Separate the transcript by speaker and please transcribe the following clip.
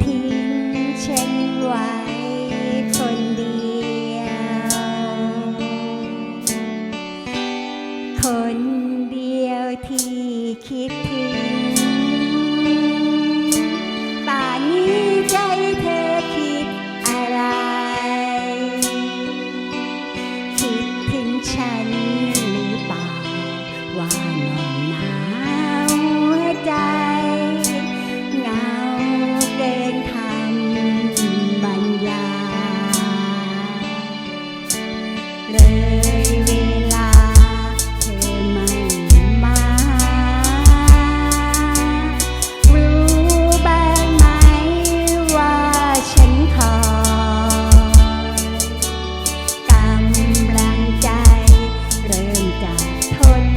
Speaker 1: พินฉันไว้คนเดียว คนเดียวที่คิดถึง Bye.